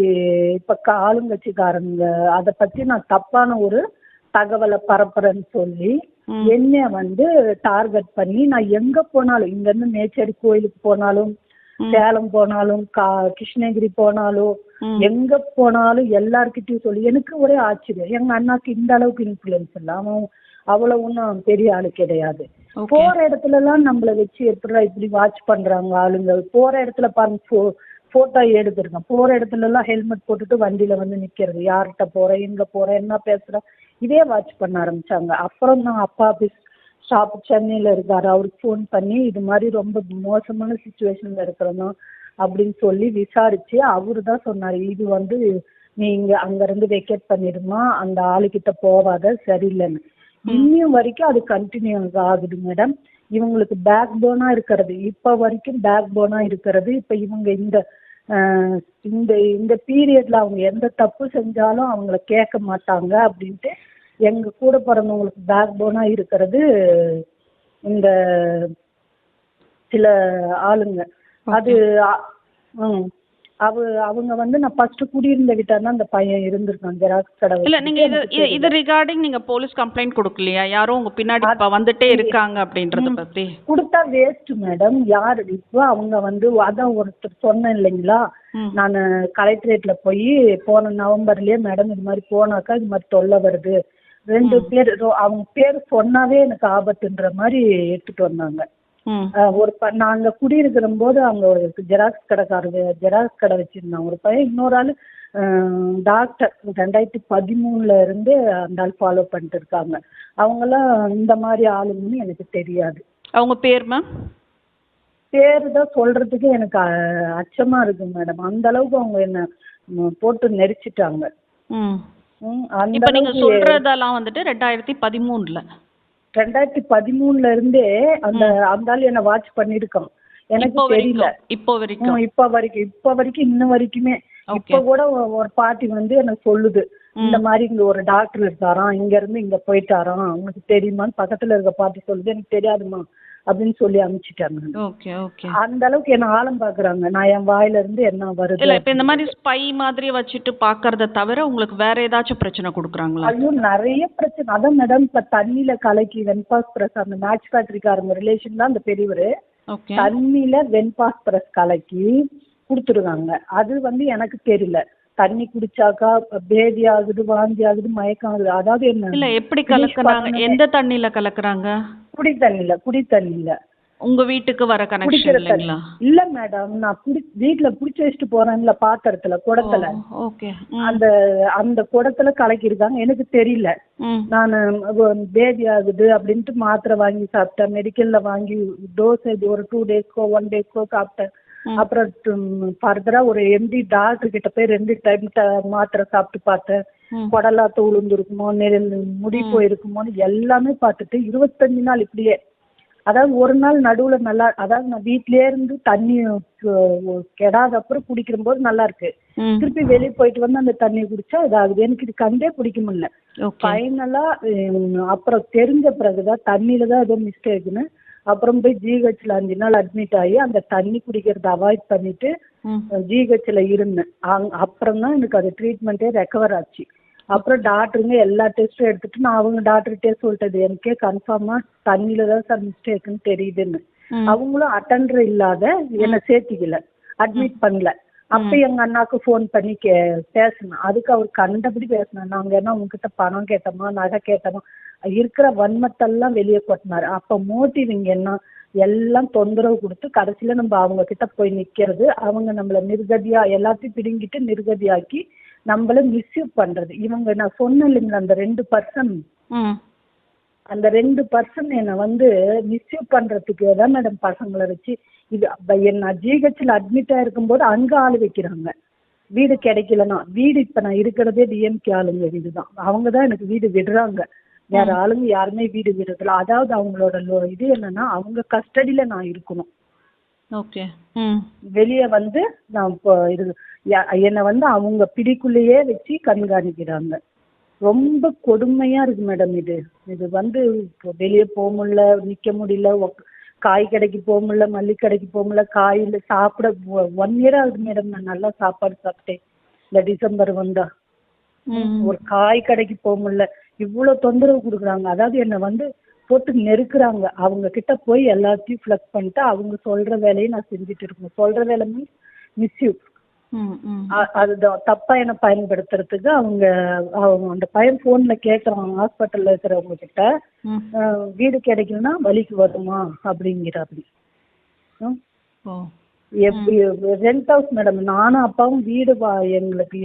இப்ப ஆளுங்கட்சிக்காரங்க அதை பத்தி நான் தப்பான ஒரு தகவலை பரப்புறேன்னு சொல்லி. என்ன வந்து டார்கெட் பண்ணி நான் எங்க போனாலும் இங்க இருந்து மேச்சேரி கோயிலுக்கு போனாலும். சேலம் போனாலும் கா கிருஷ்ணகிரி போனாலும். எங்க போனாலும் எல்லார்கிட்டயும் சொல்லி எனக்கு ஒரே ஆச்சரியம். எங்க அண்ணாக்கு இந்த அளவுக்கு இன்ஃபுளுன்ஸ் இல்லை. அவன் அவ்வளவு ஒன்றும் பெரிய ஆளு கிடையாது. போற இடத்துல எல்லாம் நம்மள வச்சு எப்படிடா இப்படி வாட்ச் பண்றாங்க ஆளுங்க? போற இடத்துல பாருங்க போட்டோ எடுத்துருக்கேன் போற இடத்துல எல்லாம் ஹெல்மெட் போட்டுட்டு வண்டியில வந்து நிக்கிறது. யார்கிட்ட போறேன் எங்க போறேன் என்ன பேசுறேன் இதே வாட்ச் பண்ண ஆரம்பிச்சாங்க. அப்புறம் தான் அப்பா ஆபீஸ் ஷாப் சென்னையில இருக்காரு. அவருக்கு ஃபோன் பண்ணி இது மாதிரி ரொம்ப மோசமான சுச்சுவேஷன்ல இருக்கிறோம் அப்படின்னு சொல்லி விசாரிச்சு அவரு தான் சொன்னாரு இது வந்து நீங்க அங்க இருந்து வெக்கேட் பண்ணிடுமா அந்த ஆளுகிட்ட போவாத சரியில்லைன்னு. இன்னும் வரைக்கும் அது கண்டினியூ ஆகுது மேடம் இவங்களுக்கு பேக் போனா இருக்கிறது. இப்ப வரைக்கும் பேக் போனா இருக்கிறது. இப்ப இவங்க இந்த இந்த இந்த பீரியட்ல அவங்க எந்த தப்பு செஞ்சாலும் அவங்கள கேட்க மாட்டாங்க அப்படின்ட்டு எங்க கூட பிறந்தவங்களுக்கு பேக் போனா இருக்கிறது இந்த சில ஆளுங்க. அது ம். அவ அவங்க வந்து நான் ஃபர்ஸ்ட் குடியிருந்த வீட்டான அந்த பையன் இருந்திருக்கான் ஜெராக்ஸ் கடை இல்ல. நீங்க இது இது- இது ரிகார்டிங் நீங்க போலீஸ் கம்ப்ளைண்ட் கொடுக்கலையா? யாரும் உங்க பின்னாடி இப்ப வந்துட்டே இருக்காங்க அப்படின்றத பத்தி. கொடுத்தா வேஸ்ட் மேடம் யாரு இப்போ அவங்க வந்து அதான் ஒருத்தர் சொன்னேன் இல்லைங்களா? ம். நான் கலெக்டரேட்ல போய் போன நவம்பர்லயே மேடம் இது மாதிரி போனாக்கா இது மாதிரி தொல்லை வருது. ரெண்டு பேர் அவங்க பேர் சொன்னாவே எனக்கு ஆபத்துன்ற மாதிரி எடுத்துட்டு வந்தாங்க. ஒரு நாங்க குடியிருக்கிற போது ஒரு ஜெராக்ஸ் கடைக்காரரு ஜெராக்ஸ் கடை வச்சிருந்தாங்க ஒரு பையன் இன்னொரு ஆளு டாக்டர். ரெண்டாயிரத்தி பதிமூணுல இருந்து அந்த ஆள் ஃபாலோ பண்ணிட்டு இருக்காங்க. அவங்கெல்லாம் இந்த மாதிரி ஆளுங்கன்னு எனக்கு தெரியாது. அவங்க பேர் மேம் பேரு தான் சொல்றதுக்கு எனக்கு அச்சமா இருக்கு மேடம் அந்த அளவுக்கு அவங்க என்ன போட்டு நெரிச்சிட்டாங்க. இப்ப நீங்க சொல்றதெல்லாம் வந்துட்டு ரெண்டாயிரத்தி பதிமூணுல ரெண்டாயிரத்தி பதிமூணுல இருந்தே அந்த அந்த ஆள் என்ன வாட்ச் பண்ணிருக்கான். எனக்கு தெரியல. இப்போ வரைக்கும். இப்ப வரைக்கும் இப்ப வரைக்கும் இன்ன வரைக்குமே. இப்ப கூட ஒரு பாட்டி வந்து எனக்கு சொல்லுது. இந்த மாதிரி இங்க ஒரு டாக்டர் இருக்காராம் இங்க இருந்து இங்க போயிட்டாராம் உனக்கு தெரியுமான்னு பக்கத்துல இருக்க பாட்டி சொல்லுது. எனக்கு தெரியாதுமா அப்படின்னு சொல்லி அனுப்பிச்சிட்டாங்க. Okay okay. அந்த அளவுக்கு என்ன ஆழம் பாக்குறாங்க. நான் என் வாயில இருந்து என்ன வருது இல்ல இப்ப இந்த மாதிரி ஸ்பை மாதிரி வச்சுட்டு பாக்குறத தவிர உங்களுக்கு வேற ஏதாச்சும் பிரச்சனை கொடுக்குறாங்களா? ஐயோ நிறைய பிரச்சனை. அதான் மேடம் இப்ப தண்ணியில கலக்கி வெண்பாஸ் பிரஸ் அந்த மேட்ச் ஃபேக்டரிக்காரங்க ரிலேஷன் தான் அந்த பெரியவரு. தண்ணியில வெண்பாஸ் பிரஸ் கலக்கி கொடுத்துருக்காங்க. அது வந்து எனக்கு தெரியல. தண்ணி குடிச்சாக்கா பேதி ஆகுது வாந்தி ஆகுது மயக்கம் ஆகுது. அதாவது என்ன? இல்ல எப்படி கலக்குறாங்க. எந்த தண்ணியில கலக்குறாங்க? குடி தண்ணியில குடி தண்ணியில. உங்க வீட்டுக்கு வர கனெக்ஷன் இல்லைங்களா? இல்ல மேடம் நான் குடி வீட்டுல புடிச்சு வச்சுட்டு போறேன்ல பாத்திரத்துல குடத்துல. ஓகே. அந்த அந்த குடத்துல கலக்கியிருக்காங்க. எனக்கு தெரியல. நான் பேபி ஆகுது அப்படின்ட்டு மாத்திரை வாங்கி சாப்பிட்டேன். மெடிக்கல்ல வாங்கி டோசேஜ் ஒரு டூ டேஸ்க்கோ ஒன் டேஸ்க்கோ சாப்பிட்டேன். அப்புறம் ஃபர்தரா ஒரு எம்டி டாக்டர் கிட்ட போய் ரெண்டு டைம் மாத்திரை சாப்பிட்டு பார்த்தேன். குடலாத்த உளுந்துருக்குமோ முடி போயிருக்குமோன்னு எல்லாமே பார்த்துட்டு இருபத்தஞ்சு நாள் இப்படியே. அதாவது ஒரு நாள் நடுவுல நல்லா அதாவது நான் வீட்லயே இருந்து தண்ணி கெடாத அப்புறம் குடிக்கிற போது நல்லா இருக்கு. திருப்பி வெளியே போயிட்டு வந்து அந்த தண்ணியை குடிச்சா இதாகுது. எனக்கு இது கண்டே பிடிக்க முடியல. ஃபைனலா அப்புறம் தெரிஞ்ச பிறகுதான் தண்ணியில தான் ஏதோ மிஸ்டேக்னு அப்புறம் போய் ஜிஹெச்ல அஞ்சு நாள் அட்மிட் ஆகி அந்த தண்ணி குடிக்கிறத அவாய்ட் பண்ணிட்டு ஜிஹெச்ல இருந்தேன். அப்புறம் தான் எனக்கு அது ட்ரீட்மெண்ட்டே ரெக்கவர் ஆச்சு. அப்புறம் டாக்டருங்க எல்லா டெஸ்ட்டும் எடுத்துட்டு நான் அவங்க டாக்டர்கிட்டே சொல்லிட்டது எனக்கே கன்ஃபார்மா தண்ணியில தான் சார் மிஸ்டேக்குன்னு தெரியுதுன்னு. அவங்களும் அட்டெண்டர் இல்லாத என்னை சேர்த்திக்கல. அட்மிட் பண்ணல. அப்ப எங்க அண்ணாக்கு ஃபோன் பண்ணி கே பேசினேன் அதுக்கு அவர் கண்டபடி பேசினேன் நாங்க என்ன உங்ககிட்ட பணம் கேட்டோமா நகை கேட்டோமா? இருக்கிற வன்மத்தெல்லாம் வெளியே கொட்டினாரு. அப்ப மோட்டிவ் இங்க என்ன? எல்லாம் தொந்தரவு கொடுத்து கடைசியில நம்ம அவங்க கிட்ட போய் நிக்கிறது. அவங்க நம்மள நிர்கதியா எல்லாத்தையும் பிடுங்கிட்டு நிர்கதியாக்கி நம்மள மிஸ்யூஸ் பண்றது. இவங்க நான் சொன்னேன் இல்லைங்களா அந்த ரெண்டு பர்சன் அந்த ரெண்டு பர்சன் என்னை வந்து மிஸ்யூஸ் பண்றதுக்கு தான் மேடம் பசங்களை வச்சு இது என்ன ஜிஹெச்ல அட்மிட் ஆயிருக்கும்போது அங்க ஆள் வைக்கிறாங்க. வீடு கிடைக்கலனா வீடு இப்ப நான் இருக்கிறதே டிஎம்கே ஆளுங்க வீடு தான் அவங்க தான் எனக்கு வீடு விடுறாங்க. வேற ஆளுங்க யாருமே வீடு விடுறதில்ல. அதாவது அவங்களோட இது என்னன்னா அவங்க கஸ்டடியில நான் இருக்கணும். ஓகே வெளியே வந்து நான் இப்போ என்னை வந்து அவங்க பிடிக்குள்ளேயே வச்சு கண்காணிக்கிறாங்க. ரொம்ப கொடுமையா இருக்கு மேடம் இது. இது வந்து இப்போ வெளியே போக முடியல நிக்க முடியல உக்- காய் கடைக்கு போக முடியல மல்லிகை கடைக்கு போக முடியல காயில் சாப்பிட ஒன் இயர் ஆகுது மேடம் நான் நல்லா சாப்பாடு சாப்பிட்டேன். இந்த டிசம்பர் வந்தா. ம். ஒரு காய் கடைக்கு போக முடியல. இவ்வளவு தொந்தரவு கொடுக்குறாங்க. அதாவது என்னை வந்து போட்டு நெருக்குறாங்க. அவங்க கிட்ட போய் எல்லாத்தையும் ஃப்ளக் பண்ணிட்டு அவங்க சொல்ற வேலையை நான் செஞ்சுட்டு இருக்கணும் சொல்ற வேலை மீன்ஸ் மிஸ்யூஸ் அதுதான் தப்பா என்ன பயன்படுத்துறதுக்கு அவங்க அவங்க அந்த பையன் ஃபோன்ல கேட்குறான் ஹாஸ்பிட்டல்ல இருக்கிறவங்க கிட்ட வீடு கிடைக்கலன்னா வலிக்கு வருமா? அப்படிங்கிறாப்படி எப்படி ரெண்ட் ஹவுஸ் மேடம் நானும் அப்பாவும் வீடு வா எங்களுக்கு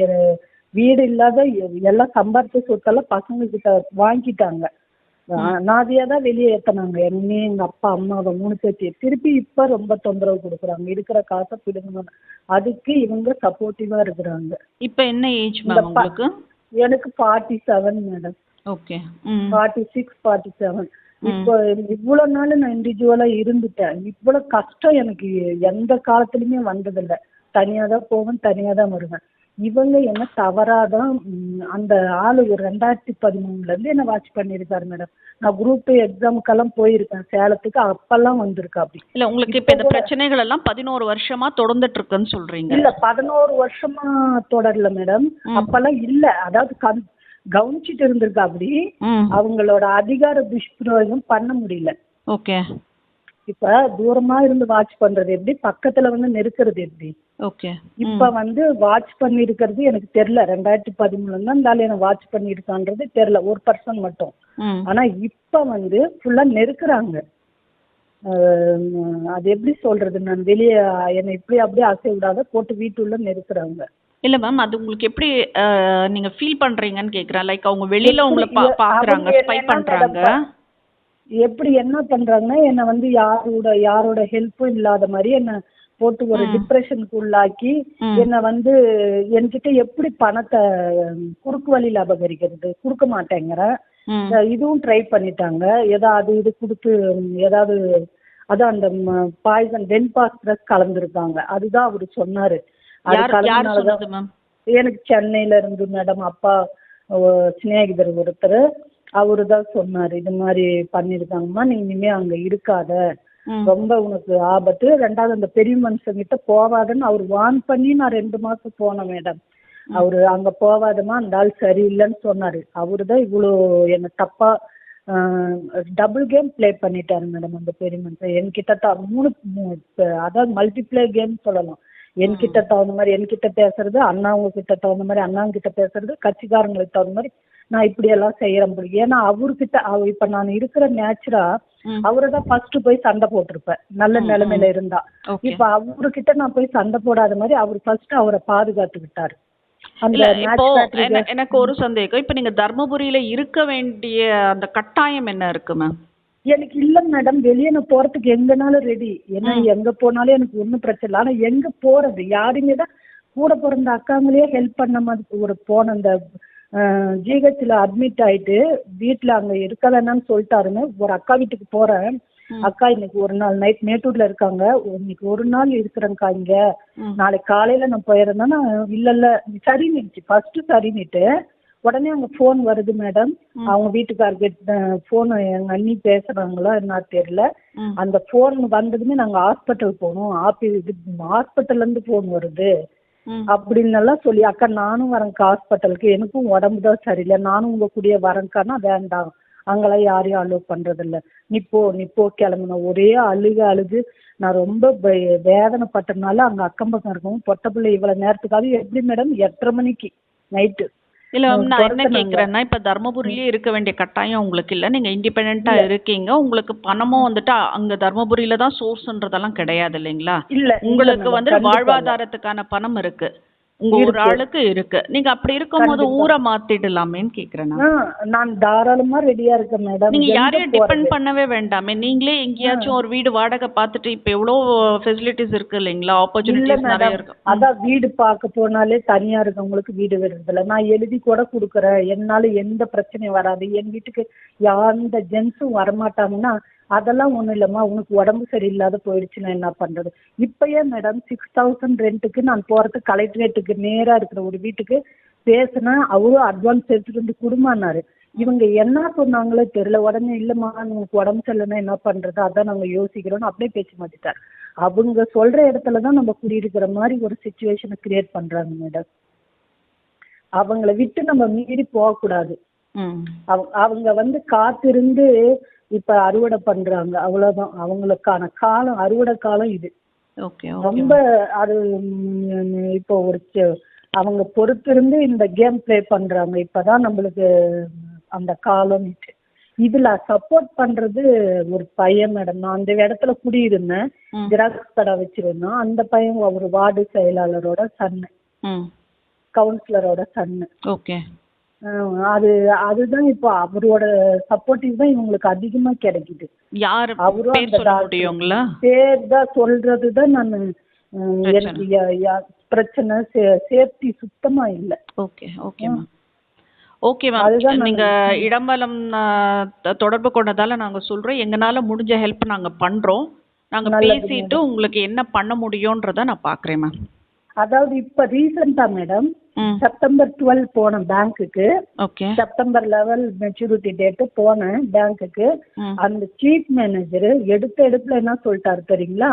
வீடு இல்லாத எல்லாம் சம்பாரிச்ச சொத்தெல்லாம் பசங்க கிட்ட வாங்கிட்டாங்க. நாதியா தான் வெளியே ஏத்தினாங்க. என்னையும் எங்க அப்பா அம்மாவை மூணு பேர்த்தி திருப்பி இப்ப ரொம்ப தொந்தரவு கொடுக்குறாங்க. இருக்கிற காசை பிடுங்கணும். அதுக்கு இவங்க சப்போர்ட்டிவா இருக்கிறாங்க. இப்போ என்ன ஏஜ் மேம் உங்களுக்கு? எனக்கு forty seven madam okay forty six forty seven இப்போ இவ்வளவு நாள் நான் இண்டிவிஜுவலா இருந்துட்டேன். இவ்வளவு கஷ்டம் எனக்கு எந்த காலத்துலயுமே வந்ததில்ல. தனியா தான் போவேன் தனியா தான் வருவேன். இவங்க என்ன தவறாதான் அந்த ஆளு ஒரு ரெண்டாயிரத்தி பதிமூணுல இருந்து என்ன வாட்ச் பண்ணியிருக்காரு மேடம் நான் குரூப் எக்ஸாமுக்கெல்லாம் போயிருக்கேன் சேலத்துக்கு அப்பெல்லாம் வந்திருக்கா அப்படி. இல்ல உங்களுக்கு இப்போ இந்த பிரச்சனைகள் எல்லாம் பதினோரு வருஷமா தொடர்ந்துட்டு இருக்குன்னு சொல்றீங்க. இல்ல பதினோரு வருஷமா தொடரல மேடம் அப்பெல்லாம் இல்ல. அதாவது கவனிச்சிட்டு இருந்திருக்கா அப்படி. அவங்களோட அதிகார துஷ்பிரயோகம் பண்ண முடியல. ஓகே. இப்ப தூரமா இருந்து வாட்ச் பண்றது எப்படி? பக்கத்துல வந்து நெருக்கிறது எப்படி? ஓகே இப்ப வந்து வாட்ச் பண்ணி இருக்கிறது எனக்கு தெரியல. ரெண்டாயிரத்தி பதிமூணுல இந்த ஆளு என்ன வாட்ச் பண்ணி இருக்கான்றது தெரியல. ஒரு பர்சன் மட்டும். ஆனா இப்ப வந்து ஃபுல்லா நெருக்குறாங்க. அது எப்படி சொல்றது? நான் வெளியே என்னை இப்படி அப்படியே அசை விடாத போட்டு வீட்டுள்ள நெருக்குறாங்க. இல்ல மேம் அது உங்களுக்கு எப்படி நீங்க ஃபீல் பண்றீங்கன்னு கேக்குறேன். லைக் அவங்க வெளியில உங்களை பாக்குறாங்க ஸ்பை பண்றாங்க. எப்படி என்ன பண்றாங்கன்னா என்ன வந்து யாரோட யாரோட ஹெல்ப்பும் இல்லாத மாதிரி என்ன போட்டு ஒரு டிப்ரெஷனுக்கு உள்ளாக்கி. என்ன வந்து என்கிட்ட எப்படி பணத்தை குறுக்கு வழியில அபகரிக்கிறது கொடுக்க மாட்டேங்கிறேன் இதுவும் ட்ரை பண்ணிட்டாங்க. ஏதாவது இது கொடுத்து ஏதாவது அதான் அந்த பாய்சன் வெண்பாஸ்பரஸ் கலந்துருக்காங்க. அதுதான் அவரு சொன்னாரு. அது கலந்தனாலதான் எனக்கு சென்னையில இருந்து மேடம் அப்பா சிநேகிதர் ஒருத்தர். அவரு தான் சொன்னாரு இது மாதிரி பண்ணிருக்காங்கம்மா நீ இனிமே அங்க இருக்காத. ரொம்ப உனக்கு ஆபத்து. ரெண்டாவது அந்த பெரிய மனுஷங்கிட்ட போவாதன்னு அவர் வார்ன் பண்ணி நான் ரெண்டு மாசம் போனேன் மேடம் அவரு அங்க போவாதம்மா அந்த ஆள் சரியில்லைன்னு சொன்னாரு. அவரு தான் இவ்வளோ என்ன தப்பா டபுள் கேம் ப்ளே பண்ணிட்டாரு மேடம் அந்த பெரிய மனுஷன். என்கிட்ட தான் மூணு அதாவது மல்டிப்ளே கேம் சொல்லலாம். என்கிட்ட தகுந்த மாதிரி என்கிட்ட பேசுறது அண்ணாவுங்க கிட்ட தகுந்த மாதிரி அண்ணாங்க கிட்ட பேசுறது கட்சிக்காரங்களுக்கு தகுந்த மாதிரி நான் இப்படி எல்லாம் செய்யறேன். ஏன்னா அவர்கிட்ட அவ- இப்ப நான் இருக்கிற நேச்சுரா ம். அவரை தான் ஃபர்ஸ்ட் போய் சண்டை போட்டிருப்பேன். நல்ல நிலைமையில இருந்தா. இப்ப அவர்கிட்ட நான் போய் சண்டை போடாத மாதிரி அவர் ஃபர்ஸ்ட் அவரை பாதுகாத்துக்கிட்டாரு எனக்கு ஒரு சந்தேகம். இப்போ நீங்க தர்மபுரியில இருக்க வேண்டிய அந்த கட்டாயம் என்ன இருக்கு மேம் எனக்கு இல்ல மேடம் வெளியே நான் போறதுக்கு எங்கனாலும் ரெடி ஏன்னா எங்க போனாலும் எனக்கு ஒன்றும் பிரச்சனை இல்லை. ஆனா எங்க போறது? யாருமே தான் கூட பிறந்த அக்காங்களே ஹெல்ப் பண்ண மாதிரி ஒரு போன அந்த ஜிஹெச்ல அட்மிட் ஆயிட்டு வீட்ல அங்க இருக்க வேணாம்னு சொல்லிட்டாருன்னு ஒரு அக்கா வீட்டுக்கு போறேன். அக்கா இன்னைக்கு ஒரு நாள் நைட் மேட்டூர்ல இருக்காங்க. இன்னைக்கு ஒரு நாள் இருக்கிறேங்க்கா இங்க. நாளைக்கு காலையில நான் போயிருந்தேன்னா இல்ல இல்ல. சரின்னுச்சு ஃபர்ஸ்ட் சரின்னுட்டு உடனே அங்க ஃபோன் வருது மேடம் அவங்க வீட்டுக்காரர்கிட்ட ஃபோன் எங்க அண்ணி பேசுறாங்களா என்ன தெரியல. அந்த ஃபோன் வந்ததுமே நாங்க ஹாஸ்பிட்டல் போகணும் ஆபி இது ஹாஸ்பிட்டல்ல இருந்து ஃபோன் வருது. அப்படின்னு எல்லாம் சொல்லி அக்கா நானும் வரேன்க்கா ஹாஸ்பிட்டலுக்கு. எனக்கும் உடம்பு தான் சரியில்லை. நானும் உங்க கூடயே வரேன்க்கானா? வேண்டாம். அங்கெல்லாம் யாரையும் அலோவ் பண்றதில்ல. நீ போ நீ போ கிளம்புன ஒரே அழுக அழுது நான் ரொம்ப வேதனை வேதனைப்பட்டதுனால அங்க அக்கம் பக்கம் இருக்கவும் பொட்ட பிள்ளை இவ்வளவு நேரத்துக்காக எப்படி மேடம் எட்டரை மணிக்கு நைட்டு இல்ல மேம் நான் என்ன. கேக்குறேன்னா இப்ப தர்மபுரியிலே இருக்க வேண்டிய கட்டாயம் உங்களுக்கு இல்ல. நீங்க இண்டிபெண்டா இருக்கீங்க. உங்களுக்கு பணமும் வந்துட்டு அங்க தர்மபுரியில தான் சோர்ஸ்ன்றதெல்லாம் கிடையாது இல்லைங்களா? இல்ல இல்ல உங்களுக்கு madam, வந்து கண்டிப்பா இல்ல. வாழ்வாதாரத்துக்கான பணம் இருக்கு. உங்க ஒரு ஆளுக்கு இருக்கு. நீங்க அப்படி இருக்கும்போது ஊரை மாத்திடலாமேன்னு கேக்குறேன் நான். தாராளமா ரெடியா இருக்கேன் மேடம் நீங்க யாரையும் டிபெண்ட் பண்ணவே வேண்டாமே. நீங்களே எங்கேயாச்சும் ஒரு வீடு வாடகை பார்த்துட்டு இப்ப எவ்வளவு ஃபெசிலிட்டிஸ் இருக்கு இல்லைங்களா? இல்ல ஆப்பர்ச்சுனிட்டிஸ் நிறைய இருக்கு. அதான் வீடு பார்க்க போனாலே தனியா இருக்கவங்களுக்கு வீடு விடுறதில்ல நான் எழுதி கூட கொடுக்குறேன். என்னால எந்த பிரச்சனையும் வராது. என் வீட்டுக்கு எந்த ஜென்ஸும் வரமாட்டாங்கன்னா அதெல்லாம் ஒண்ணும் இல்லம்மா. உனக்கு உடம்பு சரியில்லாத போயிடுச்சுன்னா என்ன பண்றது? இப்பயே மேடம் சிக்ஸ் தௌசண்ட் ரெண்ட்டுக்கு நான் போறதுக்கு கலெக்டரேட்டுக்கு நேரா இருக்கிற ஒரு வீட்டுக்கு பேசினேன் அவரும் அட்வான்ஸ் எடுத்துட்டு வந்து கொடுமான்னாரு. இவங்க என்ன சொன்னாங்களோ தெரியல. உடனே இல்லம்மா உங்களுக்கு உடம்பு சரியில்லைன்னா என்ன பண்றது? அதான் நாங்க யோசிக்கிறோம்னு அப்படியே பேச்சு மாத்திட்டார். அவங்க சொல்ற இடத்துல தான் நம்ம குடியிருக்கிற மாதிரி ஒரு சுச்சுவேஷனை கிரியேட் பண்றாங்க மேடம் அவங்கள விட்டு நம்ம மீறி போகக்கூடாது. அவங்க வந்து காத்திருந்து இப்ப அறுவடை பண்றாங்க. அவ்வளவுதான். அவங்களுக்கான காலம் அறுவடை காலம் இது. ஓகே ரொம்ப அது இப்போ ஒரு அவங்க பொறுத்திருந்து இந்த கேம் ப்ளே பண்றாங்க. இப்பதான் நம்மளுக்கு அந்த காலம் இது. இதுல சப்போர்ட் பண்றது ஒரு பையன் மேடம். நான் அந்த இடத்துல குடியிருந்தேன். ஜெராக்ஸ் கடை வச்சிருந்தோம். அந்த பையன் ஒரு வார்டு செயலாளரோட சன்னு. கவுன்சிலரோட சன்னு. ஓகே. அது அதுதான் இப்போ அவரோட சப்போர்ட்டிவ் தான் இவங்களுக்கு அதிகமா கிடைக்குது. யார் அவரும் பேர் அந்த சொல்ல doctor. முடியுங்களா? பேர் தான் சொல்றது தான் நான் எனக்கு ய- ய- பிரச்சனை சேஃப்டி சுத்தமா இல்ல. Okay okay ma'am. ஓகே அதுதான் மேம் நான் நீங்க இடம்பலம் ஆ, த- தொடர்பு கொண்டதால நாங்க சொல்றோம். எங்கனால முடிஞ்ச ஹெல்ப் நாங்க பண்றோம். நாங்க பேசிட்டு உங்களுக்கு என்ன பண்ண முடியும்ன்றத நான் பாக்குறேன் மேம். அதாவது இப்ப ரீசெண்டா மேடம் செப்டம்பர் டுவெல் போனேன் பேங்க்குக்கு செப்டம்பர் லெவல் மெச்சூரிட்டி டேட்டு போனேன் பேங்க்குக்கு அந்த சீஃப் மேனேஜர் எடுத்த எடுப்புல என்ன சொல்லிட்டாரு தெரியுங்களா?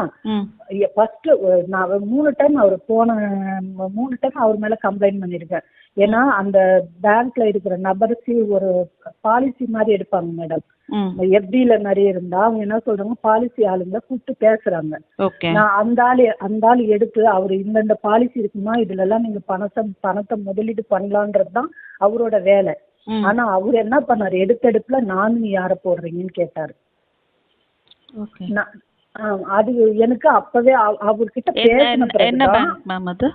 ஃபர்ஸ்ட் நான் மூணு டைம் அவர் போன மூணு டைம் அவர் மேல கம்ப்ளைண்ட் பண்ணியிருக்கேன் ஏன்னா அந்த பேங்க்ல இருக்கிற நபருக்கு ஒரு பாலிசி மாதிரி எடுப்பாங்க மேடம் எஃப்டில நிறைய இருந்தா அவங்க என்ன சொல்றாங்க? பாலிசி ஆளுங்களை கூப்பிட்டு பேசுறாங்க. நான் அந்த ஆளு அந்த ஆள் எடுத்து அவர் இந்தந்த பாலிசி இருக்குமா? இதுல எல்லாம் நீங்க பணத்தை பணத்தை முதலீடு பண்ணலான்றது தான் அவரோட வேலை. ஆனா அவர் என்ன பண்ணாரு? எடுத்தெடுப்புல நாமினி யார போடுறீங்கன்னு கேட்டாரு. அது எனக்கு அப்பவே அவ- அவர்கிட்ட பேசின அது?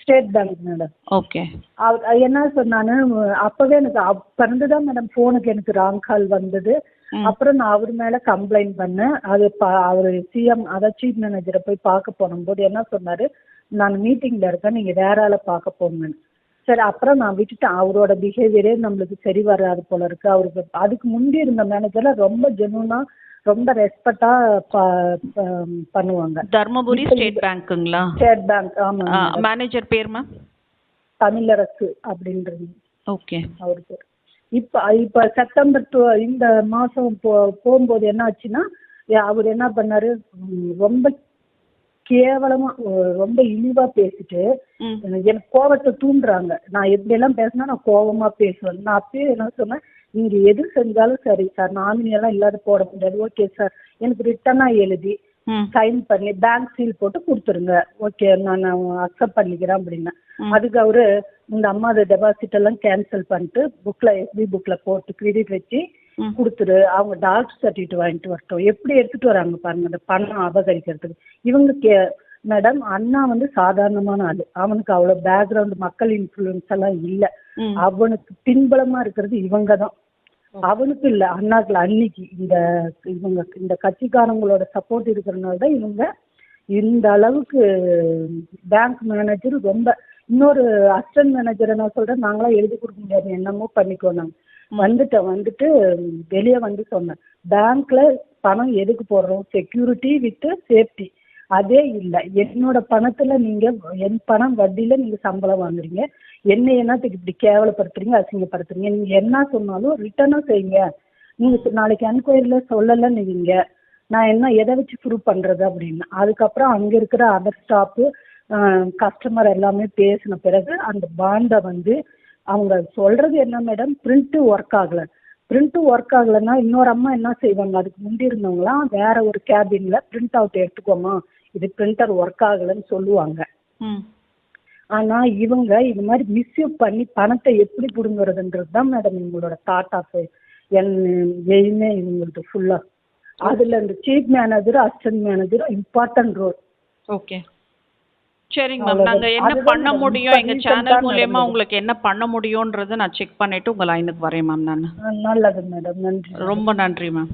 State Bank madam. ஓகே. அவர் என்ன சொன்னானு அப்பவே எனக்கு அப்ப இருந்துதான் மேடம் போனுக்கு எனக்கு ராங் கால் வந்தது. அப்புறம் நான் அவர் மேல கம்ப்ளைண்ட் பண்ணேன். அது அவர் சிஎம் அதாவது சீஃப் மேனேஜரை போய் பார்க்க போனும்போது என்ன சொன்னாரு? நான் மீட்டிங்ல இருக்கேன் நீங்க வேற ஆளை பார்க்க போங்கன்னு. சரி அப்புறம் நான் விட்டுட்டேன் அவரோட பிஹேவியரே நம்மளுக்கு சரி வராது போல இருக்கு. அவருக்கு அதுக்கு முந்தி இருந்த மேனேஜர்ல ரொம்ப ஜெனுவனா ரொம்ப ரெஸ்பெக்டா பண்ணுவாங்க. தர்மபுரி ஸ்டேட் பேங்க்குங்களா? ஸ்டேட் பேங்க் ஆமா மேனேஜர் பேர் மேம் தமிழரசு அப்படின்றது ஓகே. அவர் பேர். இப்ப இப்ப செப்டம்பர் டு- இந்த மாசம் போ போகும்போது என்ன ஆச்சுன்னா அவர் என்ன பண்ணாரு? ரொம்ப கேவலமா ரொம்ப இழிவா பேசிட்டு எனக்கு கோவத்தை தூண்டுறாங்க. நான் எப்படி எல்லாம் பேசினா நான் கோவமா பேசுவேன். நான் அப்பயே என்ன சொன்னேன் நீங்க எது செஞ்சாலும் சரி சார் நாமினி எல்லாம் இல்லாத போட முடியாது. Okay sir. எனக்கு ரிட்டனா எழுதி சைன் பண்ணி பேங்க் சீல் போட்டு கொடுத்துருங்க. ஓகே நான் அக்செப்ட் பண்ணிக்கிறேன் அப்படின்னா. அதுக்கு அவரு இந்த அம்மா டெபாசிட் எல்லாம் கேன்சல் பண்ணிட்டு புக்ல எஸ்பி புக்ல போட்டு கிரெடிட் வச்சு கொடுத்துரு அவங்க டாக்டர் சர்டிஃபிகேட் வாங்கிட்டு வரட்டும். எப்படி எடுத்துட்டு வராங்க பாருங்க அந்த பணம் அபகரிக்கிறதுக்கு. இவங்க கே மேடம் அண்ணா வந்து சாதாரணமான ஆளு. அவனுக்கு அவ்வளவு பேக்ரவுண்ட் மக்கள் இன்ஃப்ளூயன்ஸ் எல்லாம் இல்ல. அவனுக்கு பின்பலமா இருக்கிறது இவங்க தான் அவனுக்கு இல்ல அண்ணாக்குல அன்னைக்கு இந்த இவங்க இந்த கட்சிக்காரங்களோட சப்போர்ட் இருக்கிறதுனால தான் இவங்க இந்த அளவுக்கு பேங்க் மேனேஜர் ரொம்ப. இன்னொரு அசிஸ்டன்ட் மேனேஜரை நான் சொல்றேன் நாங்களாம் எழுதி கொடுக்க முடியாது என்னமோ பண்ணிக்கோ நாங்க வந்துட்டேன் வந்துட்டு வெளியே வந்து சொன்னேன் பேங்க்ல பணம் எதுக்கு போடுறோம்? செக்யூரிட்டி வித் சேஃப்டி அதே இல்லை. என்னோட பணத்துல நீங்க என் பணம் வட்டியில நீங்க சம்பளம் வாங்குறீங்க. என்ன என்னத்துக்கு இப்படி கேவலப்படுத்துறீங்க அசிங்கப்படுத்துறீங்க? நீங்க என்ன சொன்னாலும் ரிட்டர்னும் செய்யுங்க. நீங்க நாளைக்கு என்கொயரியில சொல்லலன்னு நீங்க நான் என்ன எதை வச்சு ப்ரூவ் பண்றது அப்படின்னு. அதுக்கப்புறம் அங்க இருக்கிற அதர் ஸ்டாஃப் கஸ்டமர் எல்லாமே பேசின பிறகு அந்த பாண்டை வந்து அவங்க சொல்றது என்ன மேடம் பிரிண்ட் ஒர்க் ஆகல. பிரிண்ட் ஒர்க் ஆகலைன்னா இன்னொரு அம்மா என்ன செய்வாங்க? அதுக்கு முந்தி இருந்தவங்களாம் வேற ஒரு கேபின்ல பிரிண்ட் அவுட் எடுத்துக்கோமா? இது பிரிண்டர் ஒர்க் ஆகலைன்னு சொல்லுவாங்க. ம். ஆனா இவங்க இது மாதிரி மிஸ்யூஸ் பண்ணி பணத்தை எப்படி பிடுங்குறதுன்றது தான் மேடம் இவங்களோட தாட் ஆஃப் என் எய்மே இவங்களுக்கு ஃபுல்லா அதுல இந்த chief manager assistant manager important role okay சரிங்க மேம். நாங்க என்ன பண்ண. முடியும் எங்க சேனல் மூலியமா. உங்களுக்கு என்ன பண்ண முடியும்ன்றத நான் செக் பண்ணிட்டு உங்க லைனுக்கு வரேன் மேம் நான் நல்லது மேடம் நன்றி ரொம்ப நன்றி மேம்